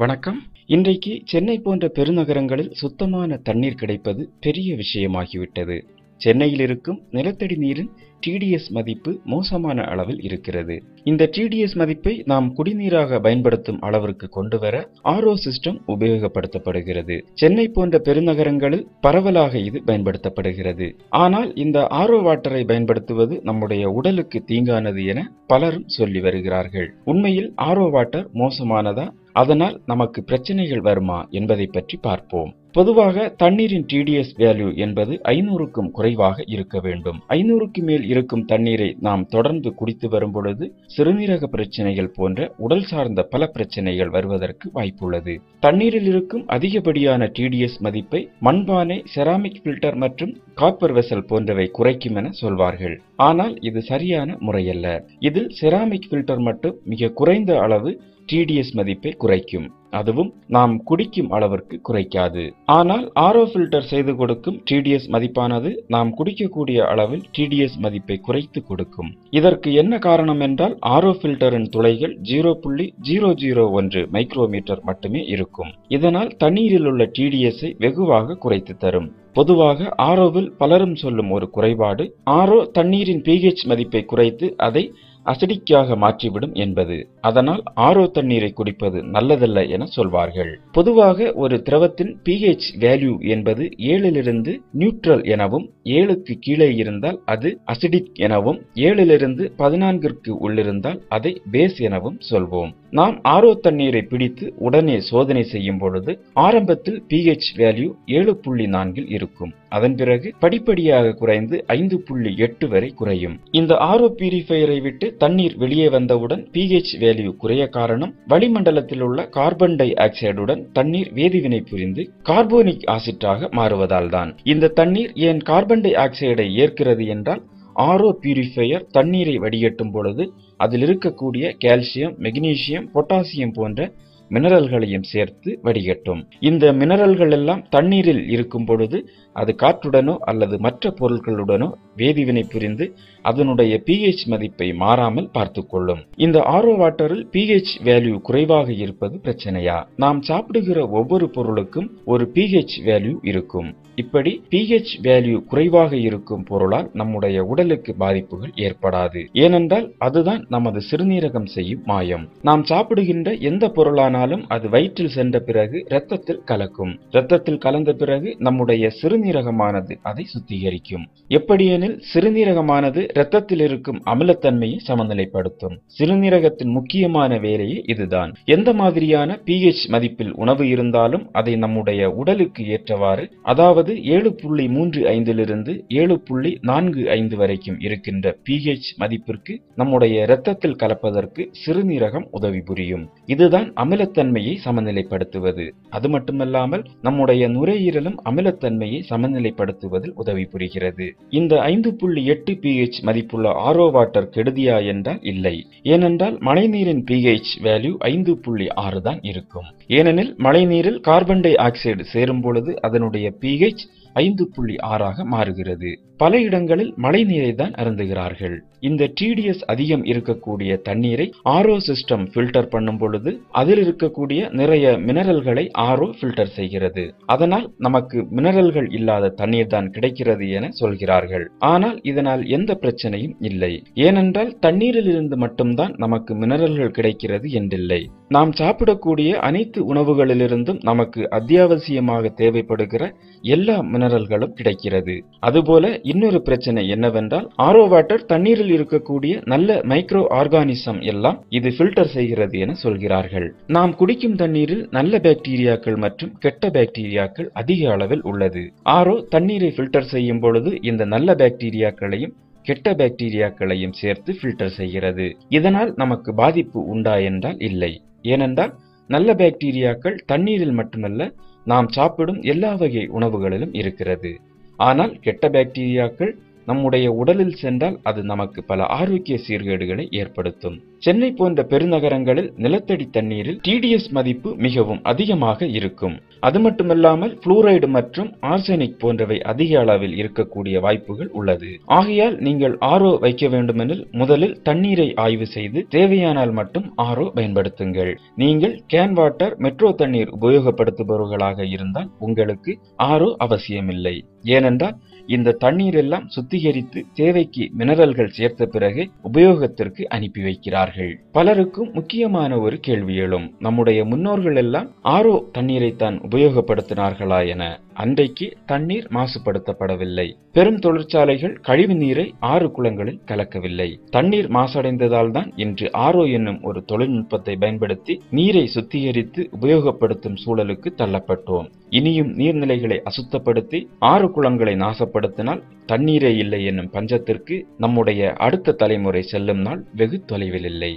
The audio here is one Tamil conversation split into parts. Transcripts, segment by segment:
வணக்கம். இன்றைக்கு சென்னை போன்ற பெருநகரங்களில் சுத்தமான தண்ணீர் கிடைப்பது பெரிய விஷயமாகிவிட்டது. சென்னையில் இருக்கும் நிலத்தடி நீரின் டிடிஎஸ் மதிப்பு மோசமான அளவில் இருக்கிறது. இந்த டிடிஎஸ் மதிப்பை நாம் குடிநீராக பயன்படுத்தும் அளவிற்கு கொண்டு வர ஆர்ஓ சிஸ்டம் உபயோகப்படுத்தப்படுகிறது. சென்னை போன்ற பெருநகரங்களில் பரவலாக இது பயன்படுத்தப்படுகிறது. ஆனால் இந்த ஆர்ஓ வாட்டரை பயன்படுத்துவது நம்முடைய உடலுக்கு தீங்கானது என பலரும் சொல்லி வருகிறார்கள். உண்மையில் ஆர்ஓ வாட்டர் மோசமானதா? அதனால் நமக்கு பிரச்சனைகள் வருமா என்பதை பற்றி பார்ப்போம். பொதுவாக தண்ணீரின் டிடிஎஸ் வேல்யூ என்பது ஐநூறுக்கும் குறைவாக இருக்க வேண்டும். ஐநூறுக்கு மேல் இருக்கும் தண்ணீரை நாம் தொடர்ந்து குடித்து வரும் பொழுது சிறுநீரக பிரச்சனைகள் போன்ற உடல் சார்ந்த பல பிரச்சனைகள் வருவதற்கு வாய்ப்புள்ளது. தண்ணீரில் இருக்கும் அதிகப்படியான டிடிஎஸ் மதிப்பை மண்பானை செராமிக் பில்டர் மற்றும் காப்பர் வெசல் போன்றவை குறைக்கும் என சொல்வார்கள். ஆனால் இது சரியான முறையல்ல. இதில் செராமிக் ஃபில்டர் மட்டும் மிக குறைந்த அளவு டிடிஎஸ் மதிப்பை குறைக்கும். அதுவும் நாம் குடிக்கும் அளவிற்கு குறைக்காது. ஆனால் ஆரோ ஃபில்டர் செய்து கொடுக்கும் டிடிஎஸ் மதிப்பானது நாம் குடிக்கக்கூடிய அளவில் டிடிஎஸ் மதிப்பை குறைத்து கொடுக்கும். இதற்கு என்ன காரணம் என்றால் ஆரோ ஃபில்டரின் துளைகள் ஜீரோ புள்ளி ஜீரோ ஜீரோ ஒன்று மைக்ரோமீட்டர் மட்டுமே இருக்கும். இதனால் தண்ணீரில் உள்ள டிடிஎஸ்ஐ வெகுவாக குறைத்து தரும். பொதுவாக ஆரோவில் பலரும் சொல்லும் ஒரு குறைபாடு ஆரோ தண்ணீரின் பிஹெச் மதிப்பை குறைத்து அதை அசிடிக்காக மாற்றிவிடும் என்பது. அதனால் ஆரோ தண்ணீரை குடிப்பது நல்லதல்ல என சொல்வார்கள். பொதுவாக ஒரு திரவத்தின் பிஹெச் வேல்யூ என்பது ஏழிலிருந்து நியூட்ரல் எனவும் ஏழுக்கு கீழே இருந்தால் அது அசிடிக் எனவும் ஏழிலிருந்து பதினான்கிற்கு உள்ளிருந்தால் அதை பேஸ் எனவும் சொல்வோம். நாம் ஆரோ தண்ணீரை பிடித்து உடனே சோதனை செய்யும் பொழுது ஆரம்பத்தில் பிஹெச் வேல்யூ ஏழு புள்ளி நான்கில் இருக்கும். அதன் பிறகு படிப்படியாக குறைந்து ஐந்து புள்ளி எட்டு வரை குறையும். இந்த ஆரோ பியூரிஃபையரை விட்டு தண்ணீர் வெளியே வந்தவுடன் பிஹெச் வேல்யூ குறைய காரணம் வளிமண்டலத்தில் உள்ள கார்பன் டை ஆக்சைடுடன் தண்ணீர் வேதிவினை புரிந்து கார்போனிக் ஆசிட்டாக மாறுவதால் தான். இந்த தண்ணீர் ஏன் கார்பன் டை ஆக்சைடை ஏற்கிறது என்றால் ஆரோ பியூரிஃபையர் தண்ணீரை வடிகட்டும் பொழுது அதில் இருக்கக்கூடிய கால்சியம் மெக்னீசியம் பொட்டாசியம் போன்ற மினரல்களையும் சேர்த்து வடிகட்டும். இந்த மினரல்கள் எல்லாம் தண்ணீரில் இருக்கும் பொழுது அது காற்றுடனோ அல்லது மற்ற பொருட்களுடனோ வேதிவினை புரிந்து அதனுடைய பிஹெச் மதிப்பை மாறாமல் பார்த்து கொள்ளும் இந்த ஆரோ வாட்டரில் பிஹெச் வேல்யூ குறைவாக இருப்பது பிரச்சனையா? நாம் சாப்பிடுகிற ஒவ்வொரு பொருளுக்கும் ஒரு பிஹெச் வேல்யூ இருக்கும். இப்படி பிஹெச் வேல்யூ குறைவாக இருக்கும் பொருளால் நம்முடைய உடலுக்கு பாதிப்புகள் ஏற்படாது. ஏனென்றால் அதுதான் நமது சிறுநீரகம் செய்யும் மாயம். நாம் சாப்பிடுகின்ற எந்த பொருளானாலும் அது வயிற்றில் சென்ற பிறகு இரத்தத்தில் கலக்கும். இரத்தத்தில் கலந்த பிறகு நம்முடைய சிறுநீரகமானது அதை சுத்திகரிக்கும். எப்படியெனில் சிறுநீரகமானது இரத்தத்தில் இருக்கும் அமிலத்தன்மையை சமநிலைப்படுத்தும். சிறுநீரகத்தின் முக்கியமான வேலையே இதுதான். எந்த மாதிரியான பிஹெச் மதிப்பில் உணவு இருந்தாலும் அதை நம்முடைய உடலுக்கு ஏற்றவாறு அதாவது ஏழு புள்ளி மூன்று ஐந்திலிருந்து ஏழு புள்ளி நான்கு ஐந்து வரைக்கும் இருக்கின்ற பிஹெச் மதிப்பிற்கு நம்முடைய இரத்தத்தில் கலப்பதற்கு சிறுநீரகம் உதவி புரியும். இதுதான் அமிலத்தன்மையை சமநிலைப்படுத்துவது. அது மட்டுமல்லாமல் நம்முடைய நுரையீரலும் அமிலத்தன்மையை சமநிலைப்படுத்துவதில் உதவி புரிகிறது. இந்த ஐந்து புள்ளி எட்டு பிஹெச் மதிப்புள்ள ஆரோ வாட்டர் கெடுதியா என்றால் இல்லை. ஏனென்றால் மழைநீரின் பிஹெச் வேல்யூ ஐந்து புள்ளி ஆறு தான் இருக்கும். ஏனெனில் மழைநீரில் கார்பன் டை ஆக்சைடு சேரும் பொழுது அதனுடைய பிஹெச் ஐந்து புள்ளி ஆறாக மாறுகிறது. பல இடங்களில் மழை நீரை தான் அருந்துகிறார்கள். இந்த டிடிஎஸ் அதிகம் இருக்கக்கூடிய தண்ணீரை ஆர்ஓ சிஸ்டம் ஃபில்டர் பண்ணும் பொழுது அதில் இருக்கக்கூடிய நிறைய மினரல்களை ஆர்ஓ ஃபில்டர் செய்கிறது. அதனால் நமக்கு மினரல்கள் இல்லாத தண்ணீர் தான் கிடைக்கிறது என சொல்கிறார்கள். ஆனால் இதனால் எந்த பிரச்சனையும் இல்லை. ஏனென்றால் தண்ணீரில் இருந்து மட்டும்தான் நமக்கு மினரல்கள் கிடைக்கிறது என்றில்லை. நாம் சாப்பிடக்கூடிய அனைத்து உணவுகளிலிருந்தும் நமக்கு அத்தியாவசியமாக தேவைப்படுகிற எல்லா மினரல்களும் கிடைக்கிறது. அதுபோல இன்னொரு பிரச்சனை என்னவென்றால் ஆரோ வாட்டர் தண்ணீரில் இருக்கக்கூடிய நல்ல மைக்ரோ ஆர்கானிசம் எல்லாம் இது ஃபில்டர் செய்கிறது என சொல்கிறார்கள். நாம் குடிக்கும் தண்ணீரில் நல்ல பாக்டீரியாக்கள் மற்றும் கெட்ட பாக்டீரியாக்கள் அதிக அளவில் உள்ளது. ஆரோ தண்ணீரை ஃபில்டர் செய்யும் பொழுது இந்த நல்ல பாக்டீரியாக்களையும் கெட்ட பாக்டீரியாக்களையும் சேர்த்து ஃபில்டர் செய்கிறது. இதனால் நமக்கு பாதிப்பு உண்டா என்றால் இல்லை. ஏனென்றால் நல்ல பாக்டீரியாக்கள் தண்ணீரில் மட்டுமல்ல நாம் சாப்பிடும் எல்லா வகை உணவுகளிலும் இருக்கிறது. ஆனால் கெட்ட பாக்டீரியாக்கள் நம்முடைய உடலில் சென்றால் அது நமக்கு பல ஆரோக்கிய சீர்கேடுகளை ஏற்படுத்தும். சென்னை போன்ற பெருநகரங்களில் நிலத்தடி தண்ணீரில் டிடிஎஸ் மதிப்பு மிகவும் அதிகமாக இருக்கும். அது மட்டுமல்லாமல் புளூரைடு மற்றும் ஆர்சனிக் போன்றவை அதிக அளவில் இருக்கக்கூடிய வாய்ப்புகள் உள்ளது. ஆகையால் நீங்கள் ஆரோ வைக்க வேண்டுமெனில் முதலில் தண்ணீரை ஆய்வு செய்து தேவையானால் மட்டும் ஆரோ பயன்படுத்துங்கள். நீங்கள் கேன் வாட்டர் மெட்ரோ தண்ணீர் உபயோகப்படுத்துபவர்களாக இருந்தால் உங்களுக்கு ஆரோ அவசியமில்லை. ஏனென்றால் இந்த தண்ணீர் எல்லாம் சுத்த சுத்திகரித்து தேவைக்கு மினரல்கள் சேர்த்த பிறகு உபயோகத்திற்கு அனுப்பி வைக்கிறார்கள். பலருக்கும் முக்கியமான ஒரு கேள்வி எழும். நம்முடைய முன்னோர்கள் எல்லாம் ஆரோ தண்ணீரைத்தான் உபயோகப்படுத்தினார்களா என. அன்றைக்கு தண்ணீர் மாசுபடுத்தப்படவில்லை. பெரும் தொழிற்சாலைகள் கழிவு நீரை ஆறு குளங்களில் கலக்கவில்லை. தண்ணீர் மாசடைந்ததால் தான் இன்று ஆரோ என்னும் ஒரு தொழில்நுட்பத்தை பயன்படுத்தி நீரை சுத்திகரித்து உபயோகப்படுத்தும் சூழலுக்கு தள்ளப்பட்டோம். இனியும் நீர்நிலைகளை அசுத்தப்படுத்தி ஆறு குளங்களை நாசப்படுத்தினால் தண்ணீரே இல்லை என்னும் பஞ்சத்திற்கு நம்முடைய அடுத்த தலைமுறை செல்லும் நாள் வெகு தொலைவில் இல்லை.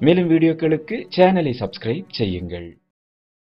மேலும் வீடியோக்களுக்கு சேனலை சப்ஸ்கிரைப் செய்யுங்கள்.